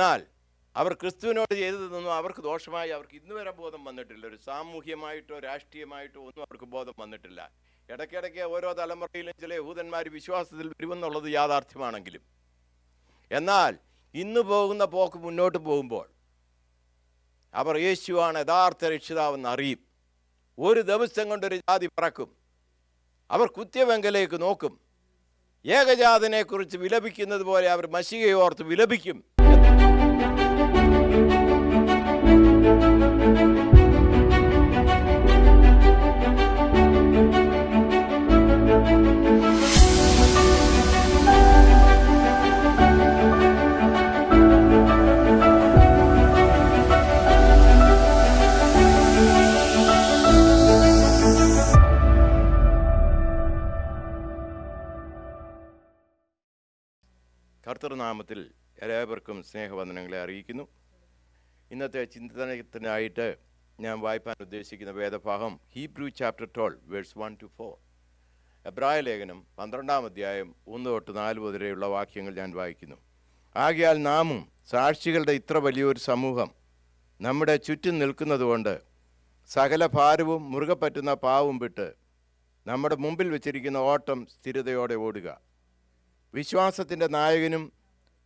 എന്നാൽ അവർ ക്രിസ്തുവിനോട് ചെയ്തതൊന്നും അവർക്ക് ദോഷമായി അവർക്ക് ഇന്ന് വരെ ബോധം വന്നിട്ടില്ല. ഒരു സാമൂഹ്യമായിട്ടോ രാഷ്ട്രീയമായിട്ടോ ഒന്നും അവർക്ക് ബോധം വന്നിട്ടില്ല. ഇടയ്ക്കിടയ്ക്ക് ഓരോ തലമുറയിലും ചില യഹൂദന്മാർ വിശ്വാസത്തിൽ വരുമെന്നുള്ളത് യാഥാർത്ഥ്യമാണെങ്കിലും. എന്നാൽ ഇന്ന് പോകുന്ന പോക്ക് മുന്നോട്ട് പോകുമ്പോൾ അവർ യേശുവാണ് യഥാർത്ഥ രക്ഷിതാവെന്ന് അറിയും. ഒരു ദിവസം കൊണ്ടൊരു ജാതി പറക്കും. അവർ കുത്യവെങ്കലേക്ക് നോക്കും. ഏകജാതനെക്കുറിച്ച് വിലപിക്കുന്നത് പോലെ അവർ മഷികയെ ഓർത്ത് വിലപിക്കും. കർത്തൃനാമത്തിൽ എല്ലാവർക്കും സ്നേഹവന്ദനങ്ങളെ അറിയിക്കുന്നു. ഇന്നത്തെ ചിന്തനത്തിനായിട്ട് ഞാൻ വായിപ്പാൻ ഉദ്ദേശിക്കുന്ന വേദഭാഗം Hebrew chapter twelve verse one two four. എബ്രായ ലേഖനം പന്ത്രണ്ടാം അധ്യായം ഒന്ന് തൊട്ട് നാല് മുതലെയുള്ള വാക്യങ്ങൾ ഞാൻ വായിക്കുന്നു. ആകയാൽ നാമും സാക്ഷികളുടെ ഇത്ര വലിയൊരു സമൂഹം നമ്മുടെ ചുറ്റും നിൽക്കുന്നതുകൊണ്ട് സകല ഭാരവും മുറുകെ പറ്റുന്ന പാവും വിട്ട് നമ്മുടെ മുമ്പിൽ വെച്ചിരിക്കുന്ന ഓട്ടം സ്ഥിരതയോടെ ഓടുക. വിശ്വാസത്തിന്റെ നായകനും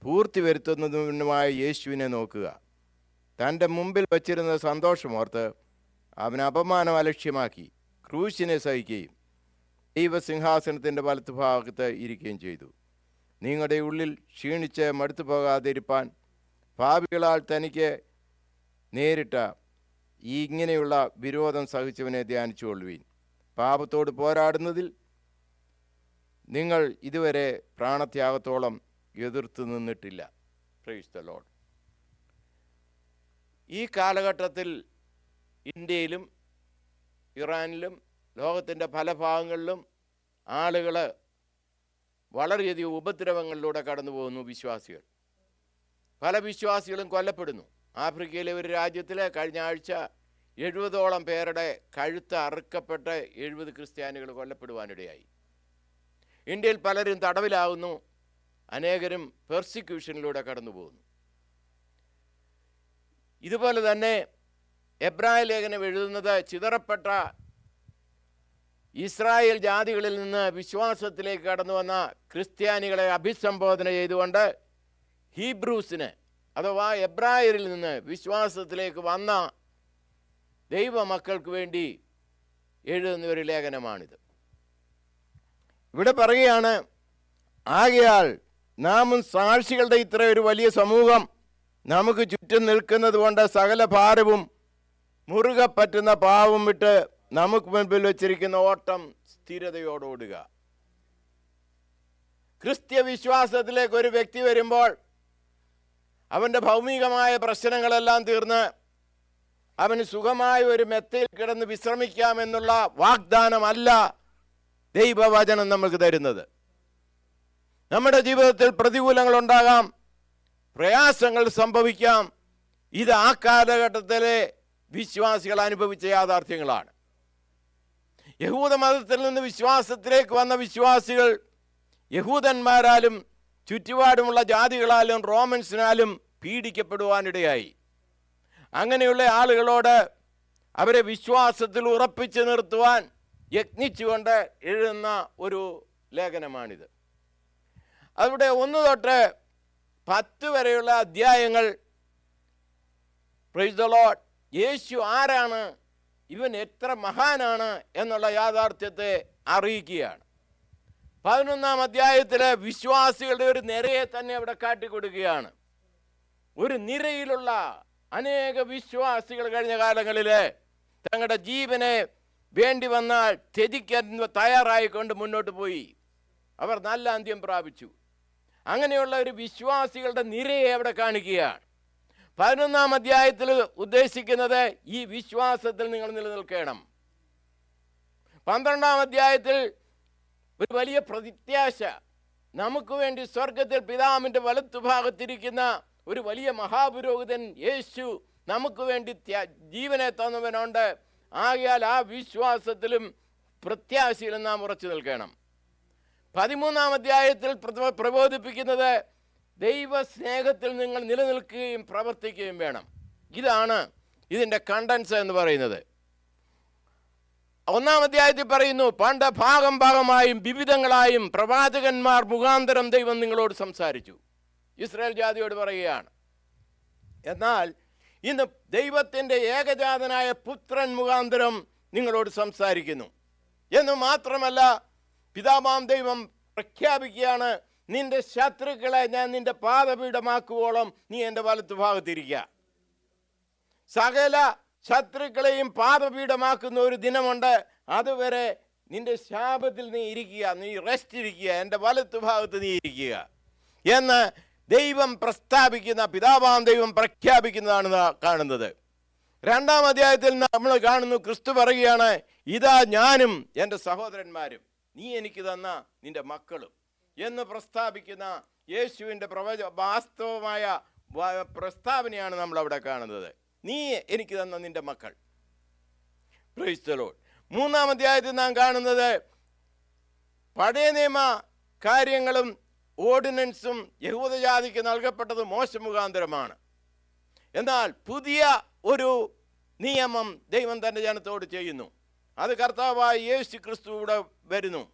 പൂർത്തി വരുത്തുന്നതിനുമായ യേശുവിനെ നോക്കുക. തന്റെ മുമ്പിൽ വച്ചിരുന്ന സന്തോഷമോർത്ത് അവൻ അപമാനം അലക്ഷ്യമാക്കി ക്രൂശിനെ സഹിക്കുകയും ദൈവസിംഹാസനത്തിന്റെ വലത്തുഭാഗത്ത് ഇരിക്കുകയും ചെയ്തു. നിങ്ങളുടെ ഉള്ളിൽ ക്ഷീണിച്ച് മടുത്തു പോകാതിരിപ്പാൻ പാപികളാൽ തനിക്ക് നേരിട്ട ഈ ഇങ്ങനെയുള്ള വിരോധം സഹിച്ചവനെ ധ്യാനിച്ചു കൊള്ളുവീൻ പാപത്തോട് പോരാടുന്നതിൽ നിങ്ങൾ ഇതുവരെ പ്രാണത്യാഗത്തോളം എതിർത്ത് നിന്നിട്ടില്ല. പ്രൈസ് ദ ലോഡ് ഈ കാലഘട്ടത്തിൽ ഇന്ത്യയിലും ഇറാനിലും ലോകത്തിന്റെ പല ഭാഗങ്ങളിലും ആളുകൾ വളരെയധികം ഉപദ്രവങ്ങളിലൂടെ കടന്നു പോകുന്നു വിശ്വാസികൾ. പല വിശ്വാസികളും കൊല്ലപ്പെടുന്നു. ആഫ്രിക്കയിലെ ഒരു രാജ്യത്തിൽ കഴിഞ്ഞ ആഴ്ച എഴുപതോളം പേരുടെ കഴുത്ത് അറുക്കപ്പെട്ട എഴുപത് ക്രിസ്ത്യാനികൾ കൊല്ലപ്പെടുവാനിടയായി. ഇന്ത്യയിൽ പലരും തടവിലാവുന്നു. അനേകരും പെർസിക്യൂഷനിലൂടെ കടന്നു പോകുന്നു ഇതുപോലെ തന്നെ എബ്രായ ലേഖനം എഴുതുന്നത് ചിതറപ്പെട്ട ഇസ്രായേൽ ജാതികളിൽ നിന്ന് വിശ്വാസത്തിലേക്ക് കടന്നു വന്ന ക്രിസ്ത്യാനികളെ അഭിസംബോധന ചെയ്തുകൊണ്ട് ഹീബ്രൂസിന് അഥവാ എബ്രായരിൽ നിന്ന് വിശ്വാസത്തിലേക്ക് വന്ന ദൈവമക്കൾക്ക് വേണ്ടി എഴുതുന്ന ഒരു ലേഖനമാണിത്. ഇവിടെ പറയുകയാണ് ആകയാൽ നാമും സാക്ഷികളുടെ ഇത്ര ഒരു വലിയ സമൂഹം നമുക്ക് ചുറ്റും നിൽക്കുന്നത് കൊണ്ട് സകല ഭാരവും മുറുകെ പറ്റുന്ന പാവം വിട്ട് നമുക്ക് മുൻപിൽ വച്ചിരിക്കുന്ന ഓട്ടം സ്ഥിരതയോടോടുക ക്രിസ്ത്യ വിശ്വാസത്തിലേക്ക് ഒരു വ്യക്തി വരുമ്പോൾ അവന്റെ ഭൗമികമായ പ്രശ്നങ്ങളെല്ലാം തീർന്ന് അവന് സുഖമായ ഒരു മെത്തയിൽ കിടന്ന് വിശ്രമിക്കാമെന്നുള്ള വാഗ്ദാനമല്ല ദൈവവചനം നമുക്ക് തരുന്നത്. നമ്മുടെ ജീവിതത്തിൽ പ്രതികൂലങ്ങൾ ഉണ്ടാകാം പ്രയാസങ്ങൾ സംഭവിക്കാം. ഇത് ആ കാലഘട്ടത്തിലെ വിശ്വാസികൾ അനുഭവിച്ച യാഥാർത്ഥ്യങ്ങളാണ്. യഹൂദ മതത്തിൽ നിന്ന് വിശ്വാസത്തിലേക്ക് വന്ന വിശ്വാസികൾ യഹൂദന്മാരാലും ചുറ്റുപാടുമുള്ള ജാതികളാലും റോമൻസിനാലും പീഡിക്കപ്പെടുവാനിടയായി. അങ്ങനെയുള്ള ആളുകളോട് അവരെ വിശ്വാസത്തിൽ ഉറപ്പിച്ചു നിർത്തുവാൻ യത്നിച്ചുകൊണ്ട് എഴുതുന്ന ഒരു ലേഖനമാണിത്. അവിടെ ഒന്ന് തൊട്ട് പത്ത് വരെയുള്ള അധ്യായങ്ങൾ. പ്രൈസ് യേശു ആരാണ്? ഇവൻ എത്ര മഹാനാണ് എന്നുള്ള യാഥാർത്ഥ്യത്തെ അറിയിക്കുകയാണ്. പതിനൊന്നാം അധ്യായത്തിലെ വിശ്വാസികളുടെ ഒരു നിരയെ തന്നെ അവിടെ കാട്ടിക്കൊടുക്കുകയാണ്. ഒരു നിരയിലുള്ള അനേക വിശ്വാസികൾ കഴിഞ്ഞ കാലങ്ങളിൽ തങ്ങളുടെ ജീവനെ വേണ്ടി വന്നാൽ ത്യജിക്കാൻ തയ്യാറായിക്കൊണ്ട് മുന്നോട്ട് പോയി. അവർ നല്ല അന്ത്യം പ്രാപിച്ചു. അങ്ങനെയുള്ള ഒരു വിശ്വാസികളുടെ നിരയെ അവിടെ കാണിക്കുകയാണ്. പതിനൊന്നാം അധ്യായത്തിൽ ഉദ്ദേശിക്കുന്നത് ഈ വിശ്വാസത്തിൽ നിങ്ങൾ നിലനിൽക്കണം. പന്ത്രണ്ടാം അധ്യായത്തിൽ ഒരു വലിയ പ്രത്യാശ. നമുക്ക് വേണ്ടി സ്വർഗത്തിൽ പിതാവിന്റെ വലത്തുഭാഗത്തിരിക്കുന്ന ഒരു വലിയ മഹാപുരോഹിതൻ യേശു നമുക്ക് വേണ്ടി ജീവനെ തന്നവനുണ്ട്. ആകയാൽ ആ വിശ്വാസത്തിലും പ്രത്യാശയിലും നാം ഉറച്ചു നിൽക്കണം. പതിമൂന്നാം അധ്യായത്തിൽ പ്രബോധിപ്പിക്കുന്നത് ദൈവസ്നേഹത്തിൽ നിങ്ങൾ നിലനിൽക്കുകയും പ്രവർത്തിക്കുകയും വേണം. ഇതാണ് ഇതിന്റെ കണ്ടൻസ് എന്ന് പറയുന്നത്. ഒന്നാം അധ്യായത്തിൽ പറയുന്നു പണ്ട് ഭാഗം ഭാഗമായും വിവിധങ്ങളായും പ്രവാചകന്മാർ മുഖാന്തരം ദൈവം നിങ്ങളോട് സംസാരിച്ചു. ഇസ്രായേൽ ജാതിയോട് പറയുകയാണ്. എന്നാൽ ഇന്ന് ദൈവത്തിന്റെ ഏകജാതനായ പുത്രൻ മുഖാന്തരം നിങ്ങളോട് സംസാരിക്കുന്നു. എന്ന് മാത്രമല്ല പിതാമാം ദൈവം പ്രഖ്യാപിക്കുകയാണ് നിന്റെ ശത്രുക്കളെ ഞാൻ നിന്റെ പാദപീഠമാക്കുവോളം നീ എന്റെ വലത്ത് ഭാഗത്തിരിക്കുക സകല ശത്രുക്കളെയും പാദപീഠമാക്കുന്ന ഒരു ദിനമുണ്ട്. അതുവരെ നിന്റെ ശാപത്തിൽ നീ ഇരിക്കുക നീ റെസ്റ്റ് ഇരിക്കുക എന്റെ വലത്ത് ഭാഗത്ത് നീ ഇരിക്കുക എന്ന് ദൈവം പ്രസ്താപിക്കുന്ന പിതാവാം ദൈവം പ്രഖ്യാപിക്കുന്നതാണ് കാണുന്നത്. രണ്ടാം അധ്യായത്തിൽ നമ്മൾ കാണുന്നു ക്രിസ്തു പറയുകയാണ് ഇതാ ഞാനും എന്റെ സഹോദരന്മാരും. നീ എനിക്ക് തന്ന നിന്റെ മക്കളും എന്ന് പ്രസ്താപിക്കുന്ന യേശുവിന്റെ പ്രവച വാസ്തവമായ പ്രസ്താവനയാണ് നമ്മൾ അവിടെ കാണുന്നത്. നീ എനിക്ക് തന്ന നിന്റെ മക്കൾ. Lord. മൂന്നാം അധ്യായത്തിൽ നാം കാണുന്നത് പഴയ നിയമ കാര്യങ്ങളും ഓർഡിനൻസും യഹൂദജാതിക്ക് നൽകപ്പെട്ടത് മോശ മുഖാന്തരമാണ്. എന്നാൽ പുതിയ ഒരു നിയമം ദൈവം തന്റെ ജനത്തോട് ചെയ്യുന്നു. അത് കർത്താവായ യേശു ക്രിസ്തു ഇവിടെ വരുന്നു.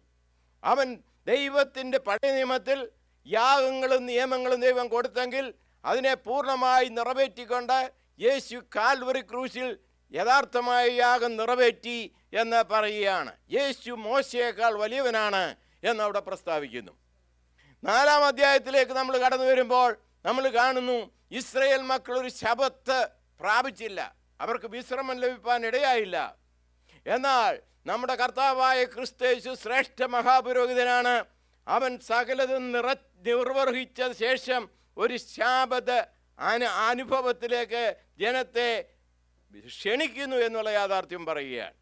അവൻ ദൈവത്തിന്റെ പഴയ നിയമത്തിൽ യാഗങ്ങളും നിയമങ്ങളും ദൈവം കൊടുത്തെങ്കിൽ അതിനെ പൂർണമായി നിറവേറ്റിക്കൊണ്ട് യേശു കാൽവറി ക്രൂശിൽ യഥാർത്ഥമായ യാഗം നിറവേറ്റി എന്ന് പറയുകയാണ്. യേശു മോശയേക്കാൾ വലിയവനാണ് എന്നവിടെ പ്രസ്താവിക്കുന്നു. നാലാം അധ്യായത്തിലേക്ക് നമ്മൾ കടന്നു വരുമ്പോൾ നമ്മൾ കാണുന്നു ഇസ്രയേൽ മക്കൾ ഒരു ശബത്ത് പ്രാപിച്ചില്ല. അവർക്ക് വിശ്രമം ലഭിക്കാൻ ഇടയായില്ല. എന്നാൽ നമ്മുടെ കർത്താവായ ക്രിസ്തേശു ശ്രേഷ്ഠ മഹാപുരോഹിതനാണ്. അവൻ സകലതും നിറ നിർവഹിച്ച ശേഷം ഒരു ശാപത് അനു അനുഭവത്തിലേക്ക് ജനത്തെ ക്ഷണിക്കുന്നു എന്നുള്ള യാഥാർത്ഥ്യം പറയുകയാണ്.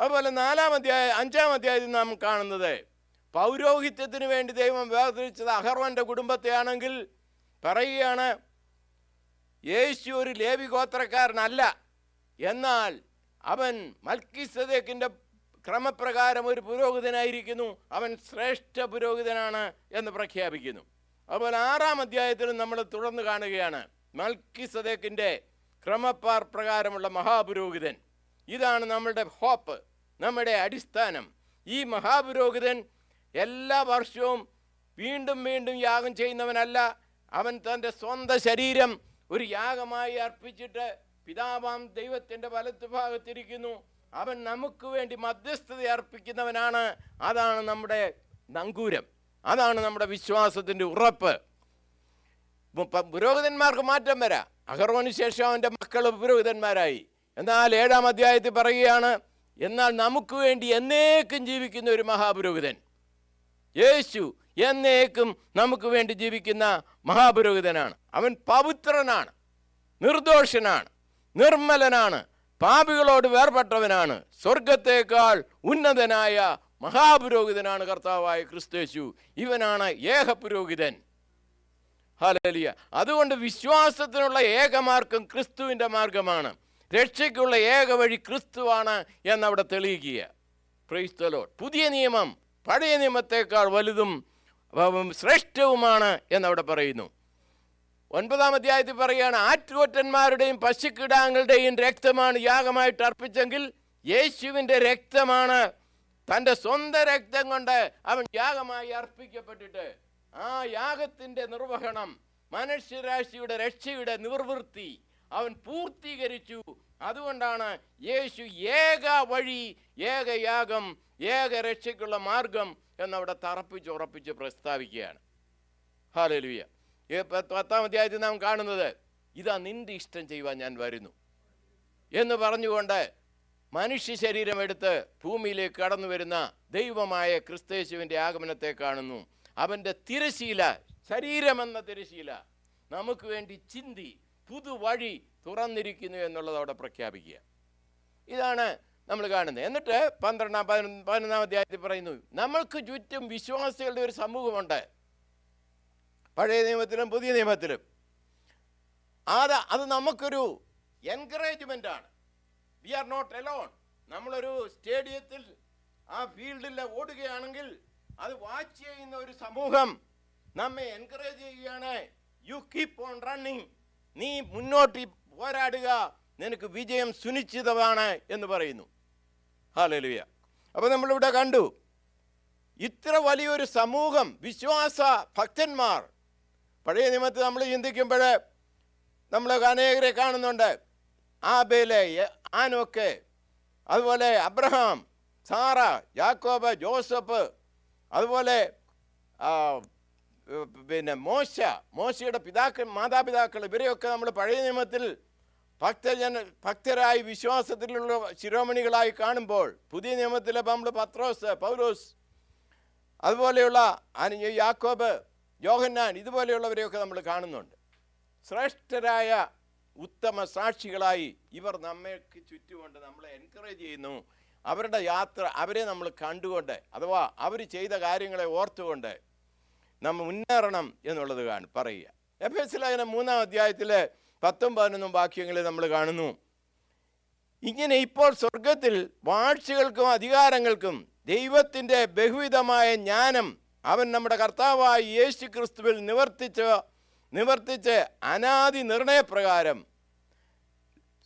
അതുപോലെ നാലാം അധ്യായ അഞ്ചാം അധ്യായത്തിൽ നാം കാണുന്നത് പൗരോഹിത്യത്തിന് വേണ്ടി ദൈവം വേർതിരിച്ചത് അഹർവന്റെ കുടുംബത്തെയാണെങ്കിൽ പറയുകയാണ് യേശു ഒരു ലേവി ഗോത്രക്കാരനല്ല എന്നാൽ അവൻ മൽക്കിസദേക്കിന്റെ ക്രമപ്രകാരം ഒരു പുരോഹിതനായിരിക്കുന്നു. അവൻ ശ്രേഷ്ഠ പുരോഹിതനാണ് എന്ന് പ്രഖ്യാപിക്കുന്നു. അതുപോലെ ആറാം അധ്യായത്തിലും നമ്മൾ തുടർന്ന് കാണുകയാണ്. മൽക്കിസദേക്കിന്റെ ക്രമപ്പാർ പ്രകാരമുള്ള മഹാപുരോഹിതൻ. ഇതാണ് നമ്മളുടെ ഹോപ്പ് നമ്മുടെ അടിസ്ഥാനം. ഈ മഹാപുരോഹിതൻ എല്ലാ വർഷവും വീണ്ടും വീണ്ടും യാഗം ചെയ്യുന്നവനല്ല. അവൻ തന്റെ സ്വന്തം ശരീരം ഒരു യാഗമായി അർപ്പിച്ചിട്ട് പിതാവാം ദൈവത്തിന്റെ വലത്ത് ഭാഗത്തിരിക്കുന്നു. അവൻ നമുക്ക് വേണ്ടി മധ്യസ്ഥത അർപ്പിക്കുന്നവനാണ്. അതാണ് നമ്മുടെ നങ്കൂരം. അതാണ് നമ്മുടെ വിശ്വാസത്തിന്റെ ഉറപ്പ്. പുരോഹിതന്മാർക്ക് മാറ്റം വരാം. അഹർവന് ശേഷം അവന്റെ മക്കൾ പുരോഹിതന്മാരായി. എന്നാൽ ഏഴാം അധ്യായത്തിൽ പറയുകയാണ് എന്നാൽ നമുക്ക് വേണ്ടി എന്നേക്കും ജീവിക്കുന്ന ഒരു മഹാപുരോഹിതൻ. യേശു എന്നേക്കും നമുക്ക് വേണ്ടി ജീവിക്കുന്ന മഹാപുരോഹിതനാണ്. അവൻ പവിത്രനാണ് നിർദോഷനാണ്. നിർമ്മലനാണ് പാപികളോട് വേർപെട്ടവനാണ് സ്വർഗത്തേക്കാൾ ഉന്നതനായ മഹാപുരോഹിതനാണ് കർത്താവായ ക്രിസ്തേശു ഇവനാണ് ഏക പുരോഹിതൻ. ഹലലിയ അതുകൊണ്ട് വിശ്വാസത്തിനുള്ള ഏകമാർഗം ക്രിസ്തുവിന്റെ മാർഗമാണ്. രക്ഷയ്ക്കുള്ള ഏക വഴി ക്രിസ്തുവാണ് എന്നവിടെ തെളിയിക്കുക. ക്രൈസ്തലോ പുതിയ നിയമം പഴയ നിയമത്തേക്കാൾ വലുതും ശ്രേഷ്ഠവുമാണ് എന്നവിടെ പറയുന്നു. ഒൻപതാം അധ്യായത്തിൽ പറയുകയാണ് ആറ്റുകൊറ്റന്മാരുടെയും പശുക്കിടാങ്ങളുടെയും രക്തമാണ് യാഗമായിട്ട് അർപ്പിച്ചെങ്കിൽ യേശുവിന്റെ രക്തമാണ്. തന്റെ സ്വന്തം രക്തം കൊണ്ട് അവൻ യാഗമായി അർപ്പിക്കപ്പെട്ടിട്ട് ആ യാഗത്തിന്റെ നിർവഹണം മനുഷ്യരാശിയുടെ രക്ഷയുടെ നിർവൃത്തി അവൻ പൂർത്തീകരിച്ചു. അതുകൊണ്ടാണ് യേശു ഏക വഴി ഏക യാഗം ഏക രക്ഷയ്ക്കുള്ള മാർഗം എന്നവിടെ തറപ്പിച്ച് ഉറപ്പിച്ച് പ്രസ്താവിക്കുകയാണ്. ഹാലലുയ പത്താം അധ്യായത്തിൽ നാം കാണുന്നത് ഇതാ നിന്റെ ഇഷ്ടം ചെയ്യുവാൻ ഞാൻ വരുന്നു. എന്ന് പറഞ്ഞുകൊണ്ട് മനുഷ്യ ശരീരം എടുത്ത് ഭൂമിയിലേക്ക് കടന്നു വരുന്ന ദൈവമായ ക്രിസ്തേശുവിന്റെ ആഗമനത്തെ കാണുന്നു. അവന്റെ തിരശീല ശരീരമെന്ന തിരശീല നമുക്ക് വേണ്ടി ചിന്തി പുതുവഴി തുറന്നിരിക്കുന്നു എന്നുള്ളത് അവിടെ പ്രഖ്യാപിക്കുക. ഇതാണ് നമ്മൾ കാണുന്നത്. എന്നിട്ട് പന്ത്രണ്ടാം പതിനൊന്ന് അധ്യായത്തിൽ പറയുന്നു നമ്മൾക്ക് ചുറ്റും വിശ്വാസികളുടെ ഒരു സമൂഹമുണ്ട്. പഴയ നിയമത്തിലും പുതിയ നിയമത്തിലും. അത് അത് നമുക്കൊരു എൻകറേജ്മെന്റ് ആണ്. വി ആർ നോട്ട് എലോൺ നമ്മളൊരു സ്റ്റേഡിയത്തിൽ ആ ഫീൽഡിൽ ഓടുകയാണെങ്കിൽ അത് വാച്ച് ചെയ്യുന്ന ഒരു സമൂഹം നമ്മെ എൻകറേജ് ചെയ്യുകയാണ്. യു കീപ്പ് ഓൺ റണ്ണിങ് നീ മുന്നോട്ട് പോരാടുക. നിനക്ക് വിജയം സുനിശ്ചിതമാണ് എന്ന് പറയുന്നു. ഹാലലുയ അപ്പോൾ നമ്മളിവിടെ കണ്ടു. ഇത്ര വലിയൊരു സമൂഹം വിശ്വാസ ഭക്തന്മാർ പഴയ നിയമത്തിൽ നമ്മൾ ചിന്തിക്കുമ്പോൾ നമ്മൾ അനേകരെ കാണുന്നുണ്ട്. ആബേലെ ആനൊക്കെ അതുപോലെ അബ്രഹാം സാറ യാക്കോബ് ജോസഫ് അതുപോലെ പിന്നെ മോശ മോശയുടെ പിതാക്കൾ മാതാപിതാക്കൾ ഇവരെയൊക്കെ നമ്മൾ പഴയ നിയമത്തിൽ ഭക്തജന ഭക്തരായി വിശ്വാസത്തിലുള്ള ശിരോമണികളായി കാണുമ്പോൾ പുതിയ നിയമത്തിലെ നമ്മൾ പത്രോസ് പൗലോസ് അതുപോലെയുള്ള യാക്കോബ് യോഹന്നാൻ ഇതുപോലെയുള്ളവരെയൊക്കെ നമ്മൾ കാണുന്നുണ്ട്. ശ്രേഷ്ഠരായ ഉത്തമ സാക്ഷികളായി ഇവർ നമ്മൾക്ക് ചുറ്റുകൊണ്ട് നമ്മളെ എൻകറേജ് ചെയ്യുന്നു. അവരുടെ യാത്ര അവരെ നമ്മൾ കണ്ടുകൊണ്ട് അഥവാ അവർ ചെയ്ത കാര്യങ്ങളെ ഓർത്തുകൊണ്ട് നമ്മൾ മുന്നേറണം എന്നുള്ളത് കാണും പറയുക. എഫ് എസ് ലേഖനം മൂന്നാം അധ്യായത്തിലെ പത്തും പതിനൊന്നും വാക്യങ്ങളിൽ നമ്മൾ കാണുന്നു. ഇങ്ങനെ ഇപ്പോൾ സ്വർഗത്തിൽ വാഴ്ചകൾക്കും അധികാരങ്ങൾക്കും ദൈവത്തിന്റെ ബഹുവിധമായ ജ്ഞാനം അവൻ നമ്മുടെ കർത്താവായ യേശു ക്രിസ്തുവിൽ നിവർത്തിച്ച് നിവർത്തിച്ച് അനാദി നിർണയപ്രകാരം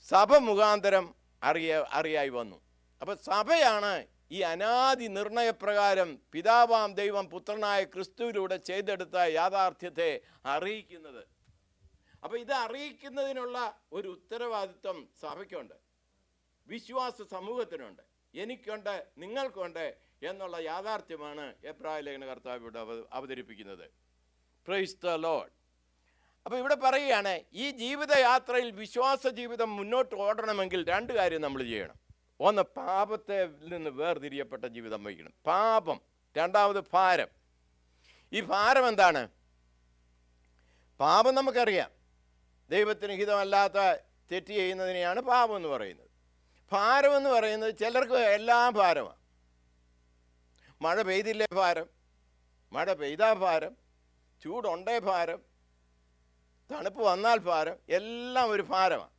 സഭ മുഖാന്തരം അറിയ അറിയായി വന്നു. അപ്പോൾ സഭയാണ് ഈ അനാദി നിർണയപ്രകാരം പിതാവാം ദൈവം പുത്രനായ ക്രിസ്തുവിലൂടെ ചെയ്തെടുത്ത യാഥാർത്ഥ്യത്തെ അറിയിക്കുന്നത്. അപ്പോൾ ഇത് അറിയിക്കുന്നതിനുള്ള ഒരു ഉത്തരവാദിത്വം സഭയ്ക്കുണ്ട്. വിശ്വാസ സമൂഹത്തിനുണ്ട്. എനിക്കുണ്ട് നിങ്ങൾക്കുണ്ട് എന്നുള്ള യാഥാർത്ഥ്യമാണ് എബ്രാഹിം ലേഖന കർത്താവ് ഇവിടെ അവ- അവതരിപ്പിക്കുന്നത്. പ്രൈസ് ദ ലോഡ് അപ്പോൾ ഇവിടെ പറയുകയാണ് ഈ ജീവിതയാത്രയിൽ വിശ്വാസ ജീവിതം മുന്നോട്ട് ഓടണമെങ്കിൽ രണ്ട് കാര്യം നമ്മൾ ചെയ്യണം. ഒന്ന് പാപത്തെ നിന്ന് വേർതിരിയപ്പെട്ട ജീവിതം വഹിക്കണം പാപം. രണ്ടാമത് ഭാരം. ഈ ഭാരം എന്താണ്? പാപം നമുക്കറിയാം. ദൈവത്തിന് ഹിതമല്ലാത്ത തെറ്റ് ചെയ്യുന്നതിനെയാണ് പാപം എന്ന് പറയുന്നത്. ഭാരം എന്ന് പറയുന്നത് ചിലർക്ക് എല്ലാം ഭാരമാണ്. മഴ പെയ്തില്ലേ ഭാരം? മഴ പെയ്താൽ ഭാരം. ചൂടുണ്ടേ ഭാരം. തണുപ്പ് വന്നാൽ ഭാരം. എല്ലാം ഒരു ഭാരമാണ്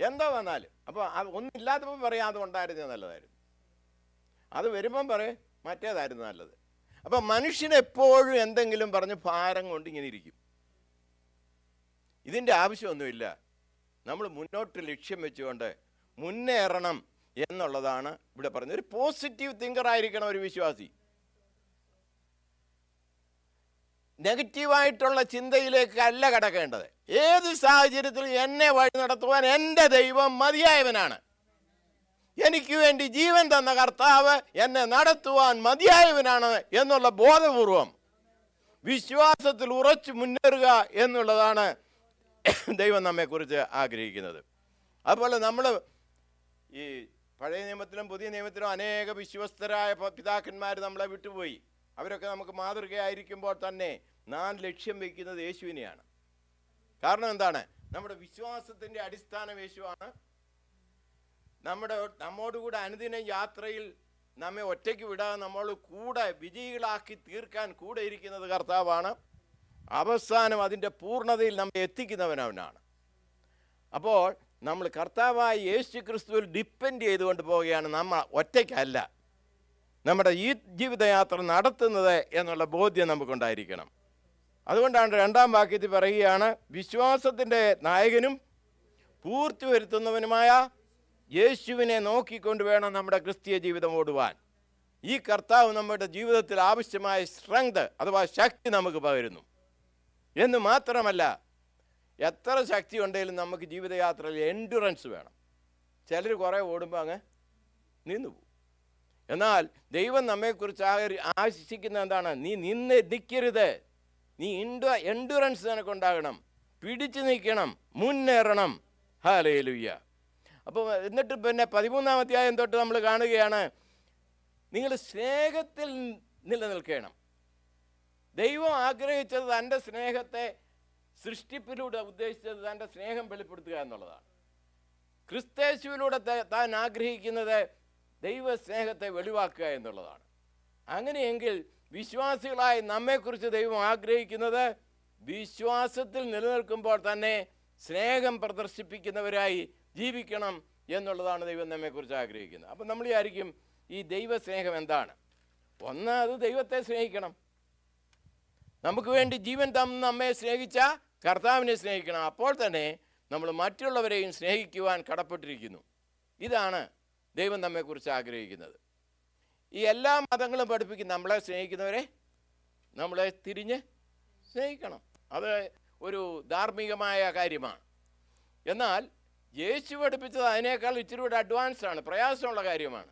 എന്താ വന്നാലും. അപ്പോൾ ഒന്നില്ലാത്തപ്പോൾ പറയാം അത് ഉണ്ടായിരുന്നത് നല്ലതായിരുന്നു. അത് വരുമ്പം പറയും മറ്റേതായിരുന്നു നല്ലത്. അപ്പം മനുഷ്യനെപ്പോഴും എന്തെങ്കിലും പറഞ്ഞ് ഭാരം കൊണ്ട് ഇങ്ങനെ ഇരിക്കും. ഇതിന്റെ ആവശ്യമൊന്നുമില്ല. നമ്മൾ മുന്നോട്ട് ലക്ഷ്യം വെച്ചുകൊണ്ട് മുന്നേറണം. എന്നുള്ളതാണ് ഇവിടെ പറയുന്നത്. ഒരു പോസിറ്റീവ് തിങ്കർ ആയിരിക്കണം ഒരു വിശ്വാസി. നെഗറ്റീവായിട്ടുള്ള ചിന്തയിലേക്ക് അല്ല കടക്കേണ്ടത്. ഏത് സാഹചര്യത്തിലും എന്നെ വഴി നടത്തുവാൻ എന്റെ ദൈവം മതിയായവനാണ്? എനിക്ക് വേണ്ടി ജീവൻ തന്ന കർത്താവ് എന്നെ നടത്തുവാൻ മതിയായവനാണ് എന്നുള്ള ബോധപൂർവം വിശ്വാസത്തിൽ ഉറച്ചു മുന്നേറുക എന്നുള്ളതാണ് ദൈവം നമ്മെക്കുറിച്ച് ആഗ്രഹിക്കുന്നത്. അതുപോലെ നമ്മൾ ഈ പഴയ നിയമത്തിലും പുതിയ നിയമത്തിലും അനേക വിശ്വസ്തരായ പിതാക്കന്മാർ നമ്മളെ വിട്ടുപോയി. അവരൊക്കെ നമുക്ക് മാതൃകയായിരിക്കുമ്പോൾ തന്നെ നാം ലക്ഷ്യം വയ്ക്കുന്നത് യേശുവിനെയാണ്. കാരണം എന്താണ്? നമ്മുടെ വിശ്വാസത്തിന്റെ അടിസ്ഥാനം യേശുവാണ്. നമ്മുടെ നമ്മോടുകൂടെ അനുദിന യാത്രയിൽ നമ്മെ ഒറ്റയ്ക്ക് വിടാതെ നമ്മൾ കൂടെ വിജയികളാക്കി തീർക്കാൻ കൂടെ ഇരിക്കുന്നത് കർത്താവാണ്. അവസാനം അതിന്റെ പൂർണതയിൽ നമ്മെ എത്തിക്കുന്നവനവനാണ്. അപ്പോൾ നമ്മൾ കർത്താവായി യേശു ക്രിസ്തുവിൽ ഡിപ്പെൻഡ് ചെയ്തുകൊണ്ട് പോവുകയാണ് നമ്മൾ ഒറ്റയ്ക്കല്ല. നമ്മുടെ ഈ ജീവിതയാത്ര നടത്തുന്നത് എന്നുള്ള ബോധ്യം നമുക്കുണ്ടായിരിക്കണം. അതുകൊണ്ടാണ് രണ്ടാം വാക്യത്തിൽ പറയുകയാണ് വിശ്വാസത്തിന്റെ നായകനും പൂർത്തി വരുത്തുന്നവനുമായ യേശുവിനെ നോക്കിക്കൊണ്ട് വേണം നമ്മുടെ ക്രിസ്തീയ ജീവിതം ഓടുവാൻ. ഈ കർത്താവ് നമ്മുടെ ജീവിതത്തിൽ ആവശ്യമായ സ്ട്രെങ്ത് അഥവാ ശക്തി നമുക്ക് പകരുന്നു. എന്ന് മാത്രമല്ല എത്ര ശക്തി ഉണ്ടെങ്കിലും നമുക്ക് ജീവിതയാത്രയിൽ എൻഡുറൻസ് വേണം. ചിലർ കുറേ ഓടുമ്പോൾ അങ്ങ് നിന്നു പോകും. എന്നാൽ ദൈവം നമ്മെക്കുറിച്ച് ആശിക്കുന്ന എന്താണ്? നീ നിന്ന് നിൽക്കരുത് നീ ഇൻഡു എൻഡുറൻസ് നിനക്കുണ്ടാകണം പിടിച്ചു നിൽക്കണം. മുന്നേറണം. ഹാലയിലുയ്യ അപ്പോൾ എന്നിട്ട് പിന്നെ പതിമൂന്നാം അധ്യായം തൊട്ട് നമ്മൾ കാണുകയാണ് നിങ്ങൾ സ്നേഹത്തിൽ നിലനിൽക്കണം. ദൈവം ആഗ്രഹിച്ചത് തന്റെ സ്നേഹത്തെ സൃഷ്ടിപ്പിലൂടെ ഉദ്ദേശിച്ചത് തന്റെ സ്നേഹം വെളിപ്പെടുത്തുക എന്നുള്ളതാണ്. ക്രിസ്തേശുവിലൂടെ താൻ ആഗ്രഹിക്കുന്നത് ദൈവ സ്നേഹത്തെ വെളിവാക്കുക എന്നുള്ളതാണ്. അങ്ങനെയെങ്കിൽ വിശ്വാസികളായി നമ്മെക്കുറിച്ച് ദൈവം ആഗ്രഹിക്കുന്നത് വിശ്വാസത്തിൽ നിലനിൽക്കുമ്പോൾ തന്നെ സ്നേഹം പ്രദർശിപ്പിക്കുന്നവരായി ജീവിക്കണം എന്നുള്ളതാണ് ദൈവം നമ്മെക്കുറിച്ച് ആഗ്രഹിക്കുന്നത്. അപ്പം നമ്മൾ ആയിരിക്കും ഈ ദൈവസ്നേഹം എന്താണ്? ഒന്ന് അത് ദൈവത്തെ സ്നേഹിക്കണം. നമുക്ക് വേണ്ടി ജീവൻ തന്ന നമ്മെ സ്നേഹിച്ച കർത്താവിനെ സ്നേഹിക്കണം. അപ്പോൾ തന്നെ നമ്മൾ മറ്റുള്ളവരെയും സ്നേഹിക്കുവാൻ കടപ്പെട്ടിരിക്കുന്നു. ഇതാണ് ദൈവം നമ്മെക്കുറിച്ച് ആഗ്രഹിക്കുന്നത്. ഈ എല്ലാ മതങ്ങളും പഠിപ്പിക്കും നമ്മളെ സ്നേഹിക്കുന്നവരെ നമ്മളെ തിരിഞ്ഞ് സ്നേഹിക്കണം. അത് ഒരു ധാർമ്മികമായ കാര്യമാണ്. എന്നാൽ യേശു പഠിപ്പിച്ചത് അതിനേക്കാൾ ഇച്ചിരി കൂടെ അഡ്വാൻസ് ആണ് പ്രയാസമുള്ള കാര്യമാണ്.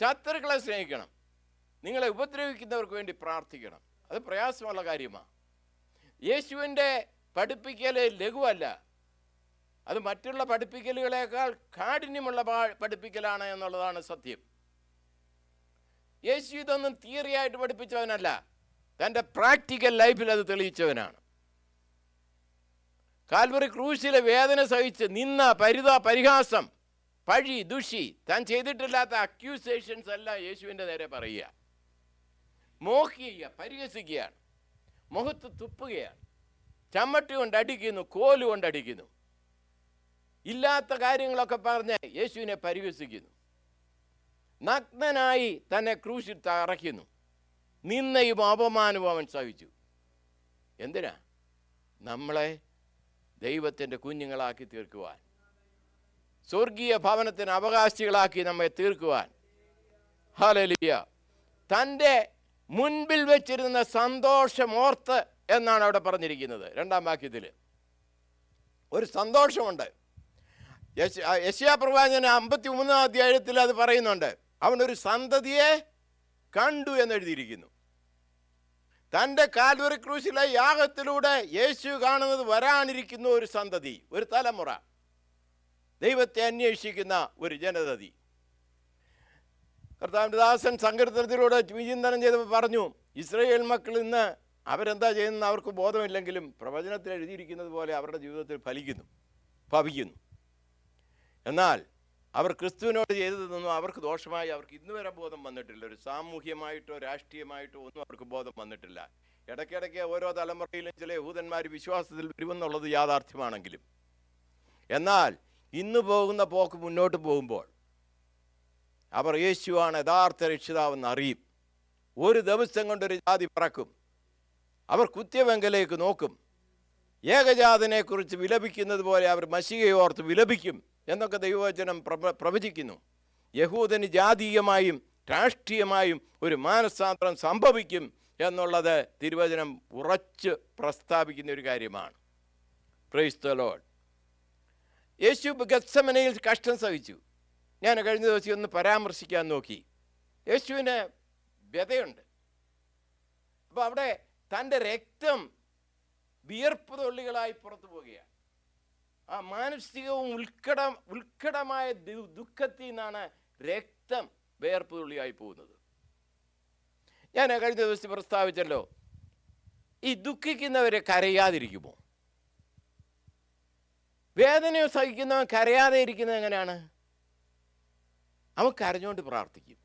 ശത്രുക്കളെ സ്നേഹിക്കണം. നിങ്ങളെ ഉപദ്രവിക്കുന്നവർക്ക് വേണ്ടി പ്രാർത്ഥിക്കണം. അത് പ്രയാസമുള്ള കാര്യമാണ്. യേശുവിന്റെ പഠിപ്പിക്കൽ ലഘുവല്ല. അത് മറ്റുള്ള പഠിപ്പിക്കലുകളേക്കാൾ കാഠിന്യമുള്ള പഠിപ്പിക്കലാണ് എന്നുള്ളതാണ് സത്യം. യേശു ഇതൊന്നും തിയറിയായിട്ട് പഠിപ്പിച്ചവനല്ല. തന്റെ പ്രാക്ടിക്കൽ ലൈഫിൽ അത് തെളിയിച്ചവനാണ്. കാൽവറി ക്രൂശിലെ വേദന സഹിച്ച് നിന്ന പരിത പരിഹാസം പഴി ദുഷി താൻ ചെയ്തിട്ടില്ലാത്ത അക്യൂസേഷൻസ് എല്ലാം യേശുവിന്റെ നേരെ പറയുക. മോഹിക്കുക പരിഹസിക്കുകയാണ്. മുഖത്ത് തുപ്പുകയാണ്. ചമ്മട്ടി കൊണ്ട് അടിക്കുന്നു കോൽ കൊണ്ട് അടിക്കുന്നു. ഇല്ലാത്ത കാര്യങ്ങളൊക്കെ പറഞ്ഞ് യേശുവിനെ പരിഹസിക്കുന്നു. നഗ്നനായി തന്നെ ക്രൂശിൽ തറയ്ക്കുന്നു. നിന്നയും അപമാനവും അവൻ സഹിച്ചു. എന്തിനാ? നമ്മളെ ദൈവത്തിന്റെ കുഞ്ഞുങ്ങളാക്കി തീർക്കുവാൻ. സ്വർഗീയ ഭവനത്തിന് അവകാശികളാക്കി നമ്മെ തീർക്കുവാൻ. ഹലലിയ തന്റെ മുൻപിൽ വെച്ചിരുന്ന സന്തോഷമോർത്ത് എന്നാണ് അവിടെ പറഞ്ഞിരിക്കുന്നത്. രണ്ടാം വാക്യത്തിൽ. ഒരു സന്തോഷമുണ്ട്. യശ്യാ പ്രവാചകൻ അമ്പത്തി മൂന്നാം അധ്യായത്തിൽ അത് പറയുന്നുണ്ട്. അവനൊരു സന്തതിയെ കണ്ടു എന്നെഴുതിയിരിക്കുന്നു. തന്റെ കാൽവറി ക്രൂശിലെ യാഗത്തിലൂടെ യേശു കാണുന്നത് വരാനിരിക്കുന്ന ഒരു സന്തതി ഒരു തലമുറ. ദൈവത്തെ അന്വേഷിക്കുന്ന ഒരു ജനതതി. കർത്താവിന്റെ ദാസൻ സങ്കീർത്തനത്തിലൂടെ വിചിന്തനം ചെയ്തപ്പോൾ പറഞ്ഞു ഇസ്രയേൽ മക്കൾ ഇന്ന് അവരെന്താ ചെയ്യുന്നത് അവർക്ക് ബോധമില്ലെങ്കിലും പ്രവചനത്തിൽ എഴുതിയിരിക്കുന്നത് പോലെ അവരുടെ ജീവിതത്തിൽ ഫലിക്കുന്നു ഭവിക്കുന്നു. എന്നാൽ അവർ ക്രിസ്തുവിനോട് ചെയ്തതൊന്നും അവർക്ക് ദോഷമായി അവർക്ക് ഇന്ന് വരെ ബോധം വന്നിട്ടില്ല. ഒരു സാമൂഹ്യമായിട്ടോ രാഷ്ട്രീയമായിട്ടോ ഒന്നും അവർക്ക് ബോധം വന്നിട്ടില്ല. ഇടയ്ക്കിടയ്ക്ക് ഓരോ തലമുറയിലും ചില യഹൂദന്മാർ വിശ്വാസത്തിൽ വരുമെന്നുള്ളത് യാഥാർത്ഥ്യമാണെങ്കിലും. എന്നാൽ ഇന്ന് പോകുന്ന പോക്ക് മുന്നോട്ട് പോകുമ്പോൾ അവർ യേശുവാണ് യഥാർത്ഥ രക്ഷിതാവെന്ന് അറിയും. ഒരു ദിവസം കൊണ്ടൊരു ജാതി പറക്കും. അവർ കുത്യവെങ്കലേക്ക് നോക്കും. ഏകജാതനെക്കുറിച്ച് വിലപിക്കുന്നത് പോലെ അവർ മഷികയോർത്ത് വിലപിക്കും എന്നൊക്കെ ദൈവവചനം പ്രവ പ്രവചിക്കുന്നു. യഹൂദന് ജാതീയമായും രാഷ്ട്രീയമായും ഒരു മാനസാന്തരം സംഭവിക്കും എന്നുള്ളത് തിരുവചനം ഉറച്ച് പ്രസ്താവിക്കുന്ന ഒരു കാര്യമാണ്. പ്രൈസ് യേശു ഗത്സമനയിൽ കഷ്ടം സഹിച്ചു. ഞാൻ കഴിഞ്ഞ ദിവസം ഒന്ന് പരാമർശിക്കാൻ നോക്കി. യേശുവിന് വ്യതയുണ്ട്. അപ്പോൾ അവിടെ തന്റെ രക്തം വിയർപ്പ് തൊള്ളികളായി പുറത്തു പോവുകയാണ്. ആ മാനസികവും ഉൾക്കട ഉൾക്കടമായ ദുഃഖത്തിൽ നിന്നാണ് രക്തം വിയർപ്പ് തുള്ളിയായി പോകുന്നത്. ഞാൻ കഴിഞ്ഞ ദിവസം പ്രസ്താവിച്ചല്ലോ ഈ ദുഃഖിക്കുന്നവരെ കരയാതിരിക്കുമോ? വേദനയോ സഹിക്കുന്നവൻ കരയാതെ ഇരിക്കുന്നത് എങ്ങനെയാണ്? അവൻ കരഞ്ഞുകൊണ്ട് പ്രാർത്ഥിക്കും.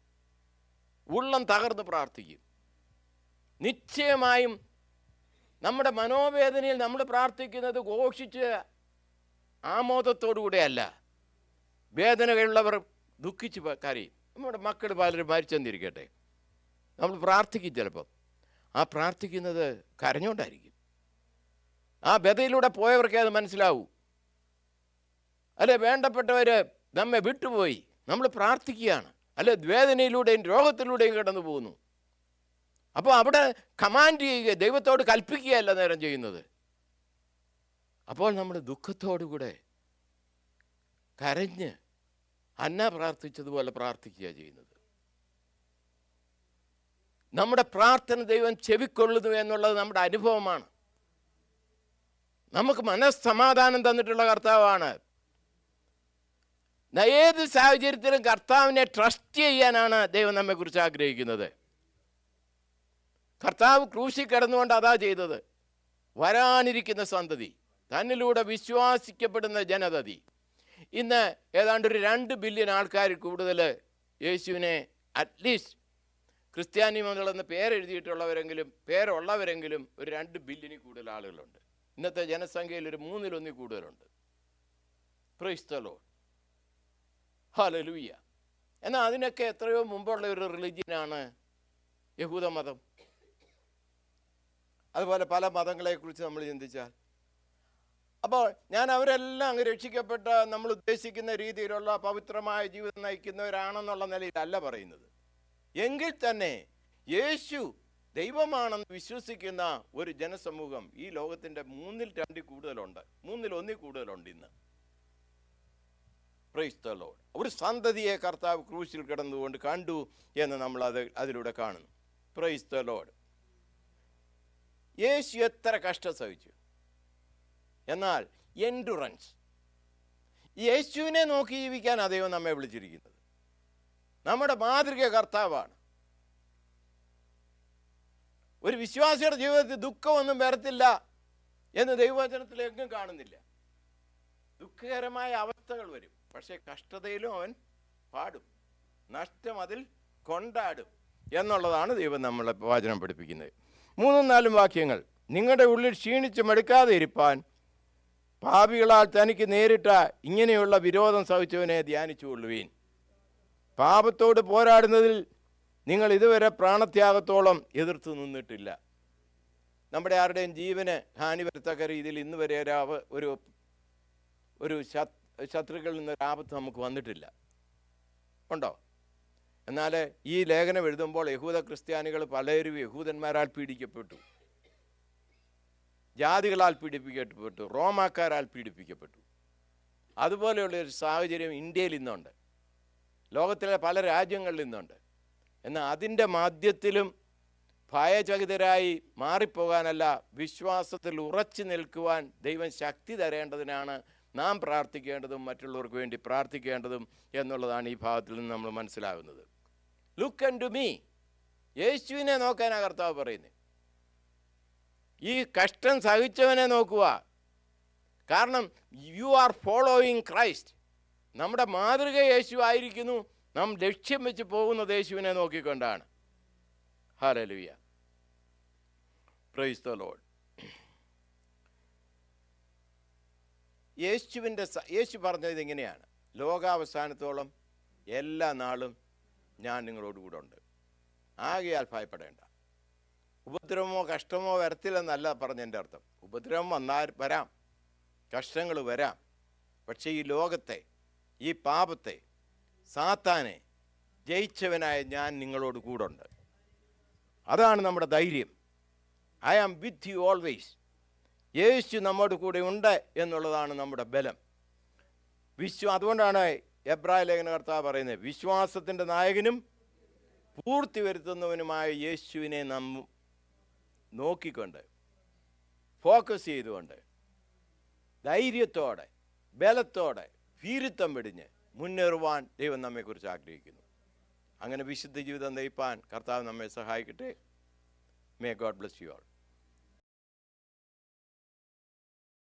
ഉള്ളം തകർന്ന് പ്രാർത്ഥിക്കും. നിശ്ചയമായും നമ്മുടെ മനോവേദനയിൽ നമ്മൾ പ്രാർത്ഥിക്കുന്നത് ഘോഷിച്ച് ആമോദത്തോടുകൂടെയല്ല. വേദനകളുള്ളവർ ദുഃഖിച്ച് കരയും. നമ്മുടെ മക്കൾ പലരും മരിച്ചെന്നിരിക്കട്ടെ. നമ്മൾ പ്രാർത്ഥിക്കും ചിലപ്പം. ആ പ്രാർത്ഥിക്കുന്നത് കരഞ്ഞുകൊണ്ടായിരിക്കും ആ വ്യതയിലൂടെ പോയവർക്കേ അത് മനസ്സിലാവൂ. അല്ലെ വേണ്ടപ്പെട്ടവർ നമ്മെ വിട്ടുപോയി. നമ്മൾ പ്രാർത്ഥിക്കുകയാണ്. അല്ല വേദനയിലൂടെയും രോഗത്തിലൂടെയും കടന്നു പോകുന്നു. അപ്പോൾ അവിടെ കമാൻഡ് ചെയ്യുക ദൈവത്തോട് കൽപ്പിക്കുകയല്ല നേരം ചെയ്യുന്നത്. അപ്പോൾ നമ്മൾ ദുഃഖത്തോടുകൂടെ കരഞ്ഞ് അന്ന പ്രാർത്ഥിച്ചതുപോലെ പ്രാർത്ഥിക്കുക ചെയ്യുന്നത്. നമ്മുടെ പ്രാർത്ഥന ദൈവം ചെവിക്കൊള്ളുന്നു എന്നുള്ളത് നമ്മുടെ അനുഭവമാണ്. നമുക്ക് മനസ്സമാധാനം തന്നിട്ടുള്ള കർത്താവാണ്. ഏത് സാഹചര്യത്തിലും കർത്താവിനെ ട്രസ്റ്റ് ചെയ്യാനാണ് ദൈവം നമ്മെക്കുറിച്ച് ആഗ്രഹിക്കുന്നത്. കർത്താവ് ക്രൂശി കിടന്നുകൊണ്ട് അതാ ചെയ്തത്. വരാനിരിക്കുന്ന സന്തതി തന്നിലൂടെ വിശ്വാസിക്കപ്പെടുന്ന ജനതതി. ഇന്ന് ഏതാണ്ട് ഒരു രണ്ട് ബില്യൺ ആൾക്കാർ കൂടുതൽ യേശുവിനെ അറ്റ്ലീസ്റ്റ് ക്രിസ്ത്യാനി മുതലെന്ന് പേരെഴുതിയിട്ടുള്ളവരെങ്കിലും പേരുള്ളവരെങ്കിലും ഒരു രണ്ട് ബില്യണിൽ കൂടുതൽ ആളുകളുണ്ട്. ഇന്നത്തെ ജനസംഖ്യയിൽ ഒരു മൂന്നിലൊന്നിൽ കൂടുതലുണ്ട്. ക്രൈസ്തലോ ഹലലൂയ എന്നാൽ അതിനൊക്കെ എത്രയോ മുമ്പുള്ള ഒരു റിലിജ്യനാണ് യഹൂദമതം അതുപോലെ പല മതങ്ങളെക്കുറിച്ച് നമ്മൾ ചിന്തിച്ചാൽ. അപ്പോൾ ഞാൻ അവരെല്ലാം അങ്ങ് രക്ഷിക്കപ്പെട്ട നമ്മൾ ഉദ്ദേശിക്കുന്ന രീതിയിലുള്ള പവിത്രമായ ജീവിതം നയിക്കുന്നവരാണെന്നുള്ള നിലയിലല്ല പറയുന്നത്. എങ്കിൽ തന്നെ യേശു ദൈവമാണെന്ന് വിശ്വസിക്കുന്ന ഒരു ജനസമൂഹം ഈ ലോകത്തിന്റെ മൂന്നിൽ രണ്ടിൽ കൂടുതലുണ്ട്. മൂന്നിൽ ഒന്നിൽ കൂടുതലുണ്ട് ഇന്ന്. പ്രൈസ് ഒരു സന്തതിയെ കർത്താവ് ക്രൂശിൽ കിടന്നുകൊണ്ട് കണ്ടു എന്ന് നമ്മൾ അത് അതിലൂടെ കാണുന്നു. പ്രൈസ് യേശു എത്ര കഷ്ടം സഹിച്ചു. എന്നാൽ എൻഡുറൻസ് യേശുവിനെ നോക്കി ജീവിക്കാൻ അദ്ദേഹം നമ്മെ വിളിച്ചിരിക്കുന്നത്. നമ്മുടെ മാതൃക കർത്താവാണ്. ഒരു വിശ്വാസിയുടെ ജീവിതത്തിൽ ദുഃഖമൊന്നും വരത്തില്ല എന്ന് ദൈവവചനത്തിൽ എങ്ങും കാണുന്നില്ല. ദുഃഖകരമായ അവസ്ഥകൾ വരും. പക്ഷേ കഷ്ടതയിലും അവൻ പാടും. നഷ്ടം അതിൽ കൊണ്ടാടും എന്നുള്ളതാണ് ദൈവം നമ്മളെ വാചനം പഠിപ്പിക്കുന്നത്. മൂന്നും നാലും വാക്യങ്ങൾ. നിങ്ങളുടെ ഉള്ളിൽ ക്ഷീണിച്ച് മടുക്കാതെ ഇരിപ്പാൻ പാപികളാൽ തനിക്ക് നേരിട്ട ഇങ്ങനെയുള്ള വിരോധം സഹിച്ചവനെ ധ്യാനിച്ചുകൊള്ളുവീൻ പാപത്തോട് പോരാടുന്നതിൽ നിങ്ങൾ ഇതുവരെ പ്രാണത്യാഗത്തോളം എതിർത്ത് നിന്നിട്ടില്ല. നമ്മുടെ ആരുടെയും ജീവന് ഹാനി വരുത്തക്ക രീതിയിൽ ഇന്ന് വരെ ഒരു ഒരു ശത്രുക്കളിൽ നിന്ന് ആപത്ത് നമുക്ക് വന്നിട്ടില്ല. ഉണ്ടോ? എന്നാൽ ഈ ലേഖനം എഴുതുമ്പോൾ യഹൂദ ക്രിസ്ത്യാനികൾ പലരും യഹൂദന്മാരാൽ പീഡിക്കപ്പെട്ടു. ജാതികളാൽ പീഡിപ്പിക്കപ്പെട്ടു. റോമാക്കാരാൽ പീഡിപ്പിക്കപ്പെട്ടു. അതുപോലെയുള്ള ഒരു സാഹചര്യം ഇന്ത്യയിൽ ഇന്നുണ്ട്. ലോകത്തിലെ പല രാജ്യങ്ങളിൽ ഇന്നുണ്ട്. എന്നാൽ അതിന്റെ മാധ്യത്തിലും ഭയചകിതരായി മാറിപ്പോകാനല്ല വിശ്വാസത്തിൽ ഉറച്ചു നിൽക്കുവാൻ ദൈവം ശക്തി തരേണ്ടതിനാണ് നാം പ്രാർത്ഥിക്കേണ്ടതും മറ്റുള്ളവർക്ക് വേണ്ടി പ്രാർത്ഥിക്കേണ്ടതും എന്നുള്ളതാണ് ഈ ഭാഗത്തിൽ നിന്ന് നമ്മൾ മനസ്സിലാകുന്നത്. ലുക്ക് ആൻഡ് ടു മീ യേശുവിനെ നോക്കാനാ കർത്താവ് പറയുന്നത് ഈ കഷ്ടം സഹിച്ചവനെ നോക്കുക. കാരണം യു ആർ ഫോളോയിങ് ക്രൈസ്റ്റ് നമ്മുടെ മാതൃക യേശു ആയിരിക്കുന്നു. നാം ലക്ഷ്യം വെച്ച് പോകുന്നത് യേശുവിനെ നോക്കിക്കൊണ്ടാണ്. ഹാലലുവിയ പ്രൈസ് ദ ലോഡ് യേശുവിന്റെ യേശു പറഞ്ഞത് ഇങ്ങനെയാണ്. ലോകാവസാനത്തോളം എല്ലാ നാളും ഞാൻ നിങ്ങളോട് കൂടെ ഉണ്ട്. ആകയാൽ ഭയപ്പെടേണ്ട ഉപദ്രവമോ കഷ്ടമോ വരത്തില്ലെന്നല്ല പറഞ്ഞതിന്റെ അർത്ഥം. ഉപദ്രവം വന്നാൽ വരാം. കഷ്ടങ്ങൾ വരാം. പക്ഷേ ഈ ലോകത്തെ ഈ പാപത്തെ സാത്താനെ ജയിച്ചവനായ ഞാൻ നിങ്ങളോട് കൂടുണ്ട് അതാണ് നമ്മുടെ ധൈര്യം. I am with you always Yesu നമ്മോട് കൂടെ ഉണ്ട് എന്നുള്ളതാണ് നമ്മുടെ ബലം. വിശ്വ അതുകൊണ്ടാണ് എബ്രാഹിം ലേഖന കർത്താവ് പറയുന്നത് വിശ്വാസത്തിന്റെ നായകനും പൂർത്തി വരുത്തുന്നവനുമായ യേശുവിനെ നാം നോക്കിക്കൊണ്ട് ഫോക്കസ് ചെയ്തുകൊണ്ട് ധൈര്യത്തോടെ ബലത്തോടെ ഭീരുത്വം വെടിഞ്ഞ് മുന്നേറുവാൻ ദൈവം നമ്മെക്കുറിച്ച് ആഗ്രഹിക്കുന്നു. അങ്ങനെ വിശുദ്ധ ജീവിതം നയിപ്പാൻ കർത്താവ് നമ്മെ സഹായിക്കട്ടെ. May God bless you all